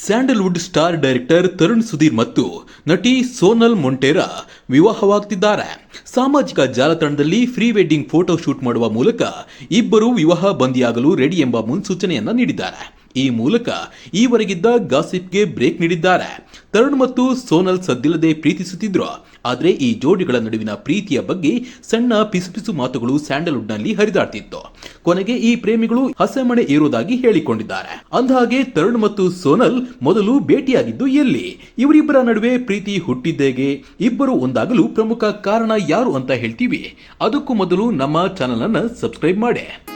Sandalwood star director Tarun Sudhir ಮತ್ತು ನಟಿ ಸೋನಲ್ ಮೊಂಟೇರಾ ವಿವಾಹವಾಗ್ತಿದ್ದಾರೆ. ಸಾಮಾಜಿಕ ಜಾಲತಾಣದಲ್ಲಿ ಫ್ರೀ ವೆಡ್ಡಿಂಗ್ ಫೋಟೋ ಶೂಟ್ ಮಾಡುವ ಮೂಲಕ ಇಬ್ಬರು ವಿವಾಹ ಬಂದಿಯಾಗಲು ರೆಡಿ ಎಂಬ ಮುನ್ಸೂಚನೆಯನ್ನು ನೀಡಿದ್ದಾರೆ. ಈ ಮೂಲಕ ಈವರೆಗಿದ್ದ ಗಾಸಿಪ್ಗೆ ಬ್ರೇಕ್ ನೀಡಿದ್ದಾರೆ. ತರುಣ್ ಮತ್ತು ಸೋನಲ್ ಸದ್ದಿಲ್ಲದೆ ಪ್ರೀತಿಸುತ್ತಿದ್ರು. ಆದರೆ ಈ ಜೋಡಿಗಳ ನಡುವಿನ ಪ್ರೀತಿಯ ಬಗ್ಗೆ ಸಣ್ಣ ಪಿಸುಪಿಸು ಮಾತುಗಳು ಸ್ಯಾಂಡಲ್ವುಡ್ನಲ್ಲಿ ಹರಿದಾಡ್ತಿತ್ತು. ಕೊನೆಗೆ ಈ ಪ್ರೇಮಿಗಳು ಹಸೆಮಣೆ ಏರುವುದಾಗಿ ಹೇಳಿಕೊಂಡಿದ್ದಾರೆ. ಅಂದಹಾಗೆ ತರುಣ್ ಮತ್ತು ಸೋನಲ್ ಮೊದಲು ಭೇಟಿಯಾಗಿದ್ದು ಎಲ್ಲಿ? ಇವರಿಬ್ಬರ ನಡುವೆ ಪ್ರೀತಿ ಹುಟ್ಟಿದ್ದೇಗೆ ಇಬ್ಬರು ಒಂದಾಗಲು ಪ್ರಮುಖ ಕಾರಣ ಯಾರು ಅಂತ ಹೇಳ್ತೀವಿ. ಅದಕ್ಕೂ ಮೊದಲು ನಮ್ಮ ಚಾನೆಲ್ ಅನ್ನು ಸಬ್ಸ್ಕ್ರೈಬ್ ಮಾಡಿ.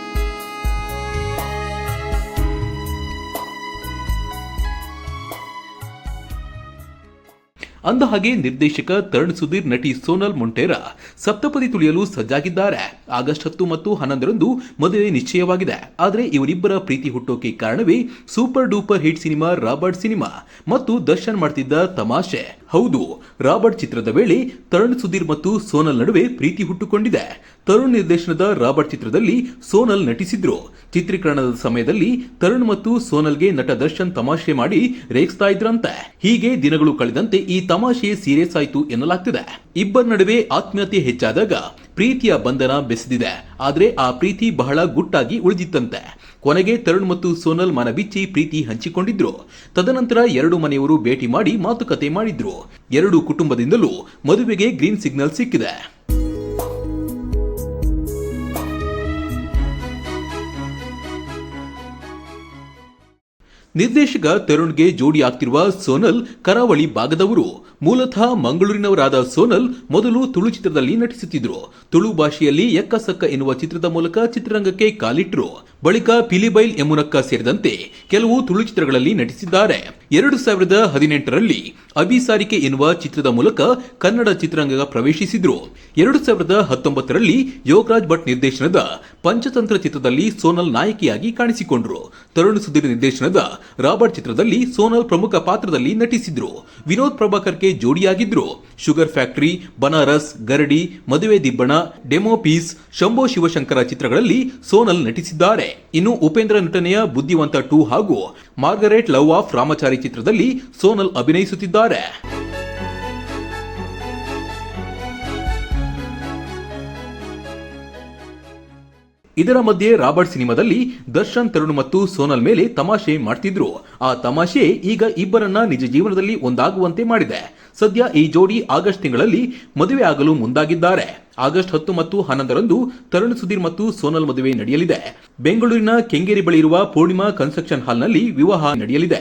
ಅಂದಹಾಗೆ ನಿರ್ದೇಶಕ ತರುಣ್ ಸುಧೀರ್ ನಟಿ ಸೋನಲ್ ಮೊಂಟೇರಾ ಸಪ್ತಪದಿ ತುಳಿಯಲು ಸಜ್ಜಾಗಿದ್ದಾರೆ. ಆಗಸ್ಟ್ ಹತ್ತು ಮತ್ತು ಹನ್ನೊಂದರಂದು ಮದುವೆ ನಿಶ್ಚಯವಾಗಿದೆ. ಆದರೆ ಇವರಿಬ್ಬರ ಪ್ರೀತಿ ಹುಟ್ಟೋಕೆ ಕಾರಣವೇ super duper hit cinema Robert cinema ಮತ್ತು ದರ್ಶನ್ ಮಾಡ್ತಿದ್ದ ತಮಾಷೆ. ಹೌದು, ರಾಬರ್ಟ್ ಚಿತ್ರದ ವೇಳೆ ತರುಣ್ ಸುಧೀರ್ ಮತ್ತು ಸೋನಲ್ ನಡುವೆ ಪ್ರೀತಿ ಹುಟ್ಟುಕೊಂಡಿದೆ. ತರುಣ್ ನಿರ್ದೇಶನದ ರಾಬರ್ಟ್ ಚಿತ್ರದಲ್ಲಿ ಸೋನಲ್ ನಟಿಸಿದ್ರು. ಚಿತ್ರೀಕರಣದ ಸಮಯದಲ್ಲಿ ತರುಣ್ ಮತ್ತು ಸೋನಲ್ಗೆ ನಟ ದರ್ಶನ್ ತಮಾಷೆ ಮಾಡಿ ರೇಗಿಸ್ತಾ ಇದ್ರಂತೆ. ಹೀಗೆ ದಿನಗಳು ಕಳೆದಂತೆ ಈ ತಮಾಷೆ ಸೀರಿಯಸ್ ಆಯಿತು ಎನ್ನಲಾಗ್ತಿದೆ. ಇಬ್ಬರ ನಡುವೆ ಆತ್ಮೀಯತೆ ಹೆಚ್ಚಾದಾಗ ಪ್ರೀತಿಯ ಬಂಧನ ಬೆಸೆದಿದೆ. ಆದರೆ ಆ ಪ್ರೀತಿ ಬಹಳ ಗುಟ್ಟಾಗಿ ಉಳಿದಿತ್ತಂತೆ. ಕೊನೆಗೆ ತರುಣ್ ಮತ್ತು ಸೋನಲ್ ಮನಬಿಚ್ಚಿ ಪ್ರೀತಿ ಹಂಚಿಕೊಂಡಿದ್ರು. ತದನಂತರ ಎರಡು ಮನೆಯವರು ಭೇಟಿ ಮಾಡಿ ಮಾತುಕತೆ ಮಾಡಿದ್ರು. ಎರಡು ಕುಟುಂಬದಿಂದಲೂ ಮದುವೆಗೆ ಗ್ರೀನ್ ಸಿಗ್ನಲ್ ಸಿಕ್ಕಿದೆ. ನಿರ್ದೇಶಕ ತರುಣ್ಗೆ ಜೋಡಿ ಆಗ್ತಿರುವ ಸೋನಲ್ ಕರಾವಳಿ ಭಾಗದವರು, ಮೂಲತಃ ಮಂಗಳೂರಿನವರಾದ ಸೋನಲ್ ಮೊದಲು ತುಳು ಚಿತ್ರದಲ್ಲಿ ನಟಿಸುತ್ತಿದ್ರು. ತುಳು ಭಾಷೆಯಲ್ಲಿ ಎಕ್ಕಸಕ್ಕ ಎನ್ನುವ ಚಿತ್ರದ ಮೂಲಕ ಚಿತ್ರರಂಗಕ್ಕೆ ಕಾಲಿಟ್ರು. ಬಳಿಕ ಪಿಲಿಬೈಲ್ ಎಮುನಕ್ಕ ಸೇರಿದಂತೆ ಕೆಲವು ತುಳು ಚಿತ್ರಗಳಲ್ಲಿ ನಟಿಸಿದ್ದಾರೆ. ಎರಡು ಸಾವಿರದ ಹದಿನೆಂಟರಲ್ಲಿ ಅಭಿಸಾರಿಕೆ ಎನ್ನುವ ಚಿತ್ರದ ಮೂಲಕ ಕನ್ನಡ ಚಿತ್ರರಂಗ ಪ್ರವೇಶಿಸಿದ್ರು. ಎರಡು ಸಾವಿರದ ಹತ್ತೊಂಬತ್ತರಲ್ಲಿ ಯೋಗರಾಜ್ ಭಟ್ ನಿರ್ದೇಶನದ ಪಂಚತಂತ್ರ ಚಿತ್ರದಲ್ಲಿ ಸೋನಲ್ ನಾಯಕಿಯಾಗಿ ಕಾಣಿಸಿಕೊಂಡ್ರು. ತರುಣ್ ಸುಧೀರ್ ನಿರ್ದೇಶನದ ರಾಬರ್ಟ್ ಚಿತ್ರದಲ್ಲಿ ಸೋನಲ್ ಪ್ರಮುಖ ಪಾತ್ರದಲ್ಲಿ ನಟಿಸಿದ್ರು. ವಿನೋದ್ ಪ್ರಭಾಕರ್ಗೆ ಜೋಡಿಯಾಗಿದ್ರು. ಶುಗರ್ ಫ್ಯಾಕ್ಟರಿ, ಬನಾರಸ್, ಗರಡಿ, ಮದುವೆ ದಿಬ್ಬಣ, ಡೆಮೋ ಪೀಸ್, ಶಂಭೋ ಶಿವಶಂಕರ ಚಿತ್ರಗಳಲ್ಲಿ ಸೋನಲ್ ನಟಿಸಿದ್ದಾರೆ. ಇನ್ನು ಉಪೇಂದ್ರ ನಟನೆಯ ಬುದ್ಧಿವಂತ ಟೂ ಹಾಗೂ ಮಾರ್ಗರೆಟ್ ಲವ್ ಆಫ್ ರಾಮಚಾರಿ ಚಿತ್ರದಲ್ಲಿ ಸೋನಲ್ ಅಭಿನಯಿಸುತ್ತಿದ್ದಾರೆ. ಇದರ ಮಧ್ಯೆ ರಾಬರ್ಟ್ ಸಿನಿಮಾದಲ್ಲಿ ದರ್ಶನ್, ತರುಣ್ ಮತ್ತು ಸೋನಲ್ ಮೇಲೆ ತಮಾಷೆ ಮಾಡ್ತಿದ್ರು. ಆ ತಮಾಷೆ ಈಗ ಇಬ್ಬರನ್ನ ನಿಜ ಜೀವನದಲ್ಲಿ ಒಂದಾಗುವಂತೆ ಮಾಡಿದೆ. ಸದ್ಯ ಈ ಜೋಡಿ ಆಗಸ್ಟ್ ತಿಂಗಳಲ್ಲಿ ಮದುವೆ ಆಗಲು ಮುಂದಾಗಿದ್ದಾರೆ. ಆಗಸ್ಟ್ ಹತ್ತು ಮತ್ತು ಹನ್ನೊಂದರಂದು ತರುಣ್, ಸುಧೀರ್ ಮತ್ತು ಸೋನಲ್ ಮದುವೆ ನಡೆಯಲಿದೆ. ಬೆಂಗಳೂರಿನ ಕೆಂಗೇರಿ ಬಳಿ ಇರುವ ಪೂರ್ಣಿಮಾ ಕನ್ಸ್ಟ್ರಕ್ಷನ್ ಹಾಲ್ನಲ್ಲಿ ವಿವಾಹ ನಡೆಯಲಿದೆ.